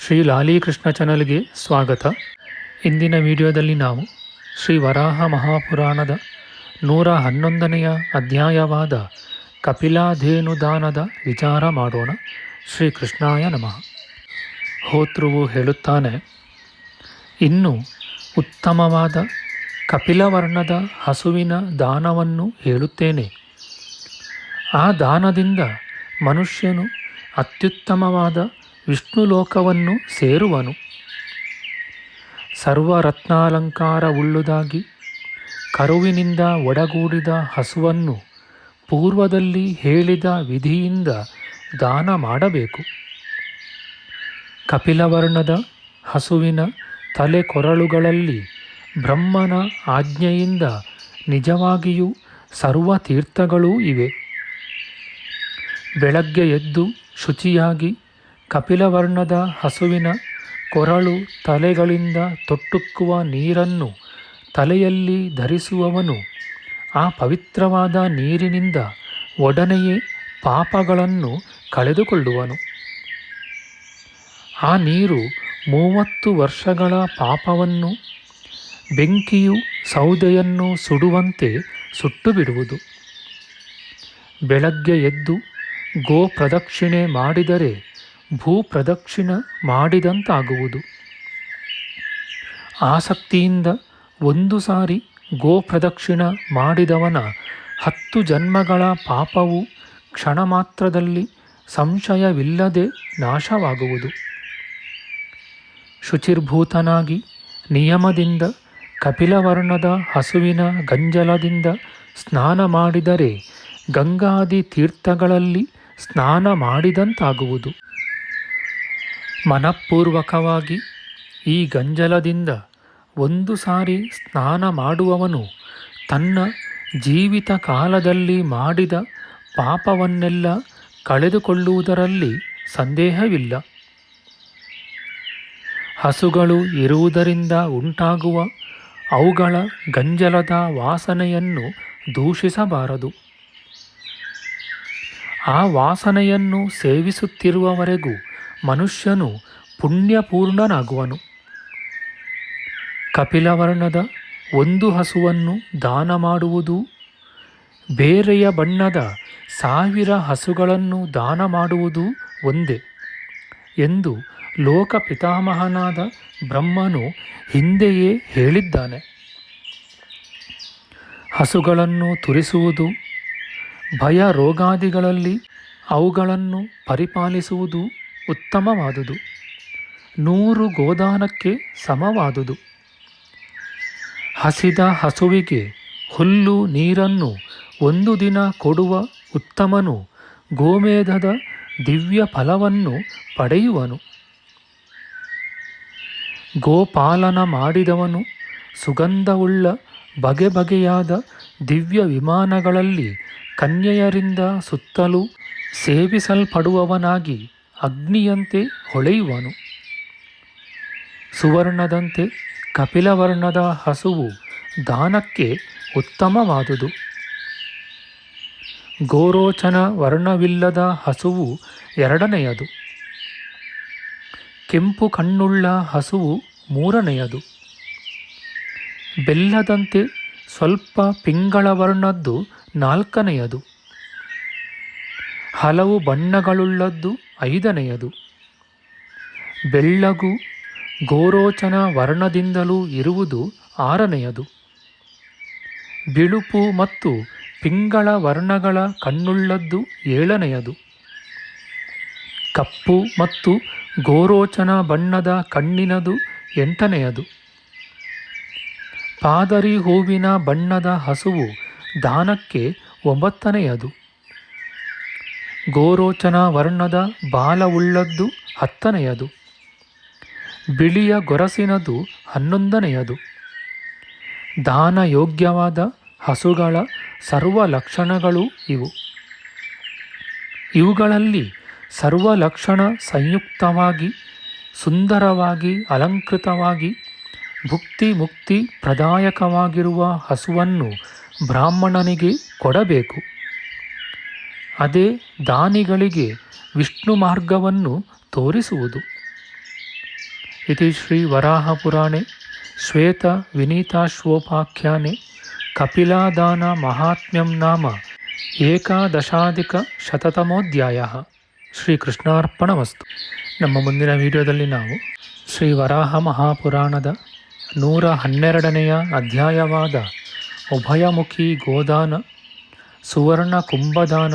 ಶ್ರೀ ಲಾಲೀಕೃಷ್ಣ ಚಾನಲ್ಗೆ ಸ್ವಾಗತ. ಇಂದಿನ ವಿಡಿಯೋದಲ್ಲಿ ನಾವು ಶ್ರೀ ವರಾಹ ಮಹಾಪುರಾಣದ ನೂರ ಹನ್ನೊಂದನೆಯ ಅಧ್ಯಾಯವಾದ ಕಪಿಲಾಧೇನುದಾನದ ವಿಚಾರ ಮಾಡೋಣ. ಶ್ರೀ ಕೃಷ್ಣಾಯ ನಮಃ. ಹೋತೃವು ಹೇಳುತ್ತಾನೆ, ಇನ್ನು ಉತ್ತಮವಾದ ಕಪಿಲವರ್ಣದ ಹಸುವಿನ ದಾನವನ್ನು ಹೇಳುತ್ತೇನೆ. ಆ ದಾನದಿಂದ ಮನುಷ್ಯನು ಅತ್ಯುತ್ತಮವಾದ ವಿಷ್ಣು ಲೋಕವನ್ನು ಸೇರುವನು. ಸರ್ವರತ್ನಾಲಂಕಾರವುಳ್ಳುದಾಗಿ ಕರುವಿನಿಂದ ಒಡಗೂಡಿದ ಹಸುವನ್ನು ಪೂರ್ವದಲ್ಲಿ ಹೇಳಿದ ವಿಧಿಯಿಂದ ದಾನ ಮಾಡಬೇಕು. ಕಪಿಲವರ್ಣದ ಹಸುವಿನ ತಲೆ ಕೊರಳುಗಳಲ್ಲಿ ಬ್ರಹ್ಮನ ಆಜ್ಞೆಯಿಂದ ನಿಜವಾಗಿಯೂ ಸರ್ವ ತೀರ್ಥಗಳೂ ಇವೆ. ಬೆಳಗ್ಗೆ ಎದ್ದು ಶುಚಿಯಾಗಿ ಕಪಿಲವರ್ಣದ ಹಸುವಿನ ಕೊರಳು ತಲೆಗಳಿಂದ ತೊಟ್ಟುಕ್ಕುವ ನೀರನ್ನು ತಲೆಯಲ್ಲಿ ಧರಿಸುವವನು, ಆ ಪವಿತ್ರವಾದ ನೀರಿನಿಂದ ಒಡನೆಯೇ ಪಾಪಗಳನ್ನು ಕಳೆದುಕೊಳ್ಳುವನು. ಆ ನೀರು ಮೂವತ್ತು ವರ್ಷಗಳ ಪಾಪವನ್ನು, ಬೆಂಕಿಯು ಸೌದೆಯನ್ನು ಸುಡುವಂತೆ ಸುಟ್ಟು ಬಿಡುವುದು ಬೆಳಗ್ಗೆ ಎದ್ದು ಗೋ ಪ್ರದಕ್ಷಿಣೆ ಮಾಡಿದರೆ ಭೂ ಪ್ರದಕ್ಷಿಣ ಮಾಡಿದಂತಾಗುವುದು. ಆಸಕ್ತಿಯಿಂದ ಒಂದು ಸಾರಿ ಗೋಪ್ರದಕ್ಷಿಣ ಮಾಡಿದವನ ಹತ್ತು ಜನ್ಮಗಳ ಪಾಪವು ಕ್ಷಣ ಮಾತ್ರದಲ್ಲಿ ಸಂಶಯವಿಲ್ಲದೆ ನಾಶವಾಗುವುದು. ಶುಚಿರ್ಭೂತನಾಗಿ ನಿಯಮದಿಂದ ಕಪಿಲವರ್ಣದ ಹಸುವಿನ ಗಂಜಲದಿಂದ ಸ್ನಾನ ಮಾಡಿದರೆ ಗಂಗಾದಿ ತೀರ್ಥಗಳಲ್ಲಿ ಸ್ನಾನ ಮಾಡಿದಂತಾಗುವುದು. ಮನಪೂರ್ವಕವಾಗಿ ಈ ಗಂಜಲದಿಂದ ಒಂದು ಸಾರಿ ಸ್ನಾನ ಮಾಡುವವನು ತನ್ನ ಜೀವಿತ ಕಾಲದಲ್ಲಿ ಮಾಡಿದ ಪಾಪವನ್ನೆಲ್ಲ ಕಳೆದುಕೊಳ್ಳುವುದರಲ್ಲಿ ಸಂದೇಹವಿಲ್ಲ. ಹಸುಗಳು ಇರುವುದರಿಂದ ಉಂಟಾಗುವ ಅವುಗಳ ಗಂಜಲದ ವಾಸನೆಯನ್ನು ದೂಷಿಸಬಾರದು. ಆ ವಾಸನೆಯನ್ನು ಸೇವಿಸುತ್ತಿರುವವರೆಗೂ ಮನುಷ್ಯನು ಪುಣ್ಯಪೂರ್ಣನಾಗುವನು. ಕಪಿಲವರ್ಣದ ಒಂದು ಹಸುವನ್ನು ದಾನ ಮಾಡುವುದು, ಬೇರೆಯ ಬಣ್ಣದ ಸಾವಿರ ಹಸುಗಳನ್ನು ದಾನ ಮಾಡುವುದು ಒಂದೇ ಎಂದು ಲೋಕ ಪಿತಾಮಹನಾದ ಬ್ರಹ್ಮನು ಹಿಂದೆಯೇ ಹೇಳಿದ್ದಾನೆ. ಹಸುಗಳನ್ನು ತುರಿಸುವುದು ಭಯ ರೋಗಾದಿಗಳಲ್ಲಿ ಅವುಗಳನ್ನು ಪರಿಪಾಲಿಸುವುದು ಉತ್ತಮವಾದುದು. ನೂರು ಗೋದಾನಕ್ಕೆ ಸಮವಾದುದು. ಹಸಿದ ಹಸುವಿಗೆ ಹುಲ್ಲು ನೀರನ್ನು ಒಂದು ದಿನ ಕೊಡುವ ಉತ್ತಮನು ಗೋಮೇಧದ ದಿವ್ಯ ಫಲವನ್ನು ಪಡೆಯುವನು. ಗೋಪಾಲನ ಮಾಡಿದವನು ಸುಗಂಧವುಳ್ಳ ಬಗೆ ಬಗೆಯಾದ ದಿವ್ಯ ವಿಮಾನಗಳಲ್ಲಿ ಕನ್ಯೆಯರಿಂದ ಸುತ್ತಲೂ ಸೇವಿಸಲ್ಪಡುವವನಾಗಿ ಅಗ್ನಿಯಂತೆ ಹೊಳೆಯುವನು. ಸುವರ್ಣದಂತೆ ಕಪಿಲವರ್ಣದ ಹಸುವು ದಾನಕ್ಕೆ ಉತ್ತಮವಾದುದು. ಗೋರೋಚನ ವರ್ಣವಿಲ್ಲದ ಹಸುವು ಎರಡನೆಯದು. ಕೆಂಪು ಕಣ್ಣುಳ್ಳ ಹಸುವು ಮೂರನೆಯದು. ಬೆಲ್ಲದಂತೆ ಸ್ವಲ್ಪ ಪಿಂಗಳ ವರ್ಣದ್ದು ನಾಲ್ಕನೆಯದು. ಹಲವು ಬಣ್ಣಗಳುಳ್ಳದ್ದು ಐದನೆಯದು. ಬೆಳ್ಳಗು ಗೋರೋಚನ ವರ್ಣದಿಂದಲೂ ಇರುವುದು ಆರನೆಯದು. ಬಿಳುಪು ಮತ್ತು ಪಿಂಗಳ ವರ್ಣಗಳ ಕಣ್ಣುಳ್ಳದ್ದು ಏಳನೆಯದು. ಕಪ್ಪು ಮತ್ತು ಗೋರೋಚನ ಬಣ್ಣದ ಕಣ್ಣಿನದು ಎಂಟನೆಯದು. ಪಾದರಿ ಹೂವಿನ ಬಣ್ಣದ ಹಸುವು ದಾನಕ್ಕೆ ಒಂಬತ್ತನೆಯದು. ಗೋರೋಚನ ವರ್ಣದ ಬಾಲವುಳ್ಳದ್ದು ಹತ್ತನೆಯದು. ಬಿಳಿಯ ಗೊರಸಿನದು ಹನ್ನೊಂದನೆಯದು. ದಾನ ಯೋಗ್ಯವಾದ ಹಸುಗಳ ಸರ್ವ ಲಕ್ಷಣಗಳು ಇವು. ಇವುಗಳಲ್ಲಿ ಸರ್ವ ಲಕ್ಷಣ ಸಂಯುಕ್ತವಾಗಿ, ಸುಂದರವಾಗಿ, ಅಲಂಕೃತವಾಗಿ ಭುಕ್ತಿ ಮುಕ್ತಿ ಪ್ರದಾಯಕವಾಗಿರುವ ಹಸುವನ್ನು ಬ್ರಾಹ್ಮಣನಿಗೆ ಕೊಡಬೇಕು. ಅದೇ ದಾನಿಗಳಿಗೆ ವಿಷ್ಣು ಮಾರ್ಗವನ್ನು ತೋರಿಸುವುದು. ಇತಿ ಶ್ರೀ ವರಾಹ ಪುರಾಣೆ ಶ್ವೇತ ವಿನೀತಾಶ್ವೋಪಾಖ್ಯಾನೆ, ಕಪಿಲಾದಾನ ಮಹಾತ್ಮ್ಯಂ ನಾಮ ಏಕಾದಶಾಧಿಕ ಶತತಮೋಧ್ಯಾಯ. ಶ್ರೀಕೃಷ್ಣಾರ್ಪಣಮಸ್ತು. ನಮ್ಮ ಮುಂದಿನ ವಿಡಿಯೋದಲ್ಲಿ ನಾವು ಶ್ರೀ ವರಾಹ ಮಹಾಪುರಾಣದ ನೂರ ಹನ್ನೆರಡನೆಯ ಅಧ್ಯಾಯವಾದ ಉಭಯಮುಖಿ ಗೋದಾನ, ಸುವರ್ಣ ಕುಂಭದಾನ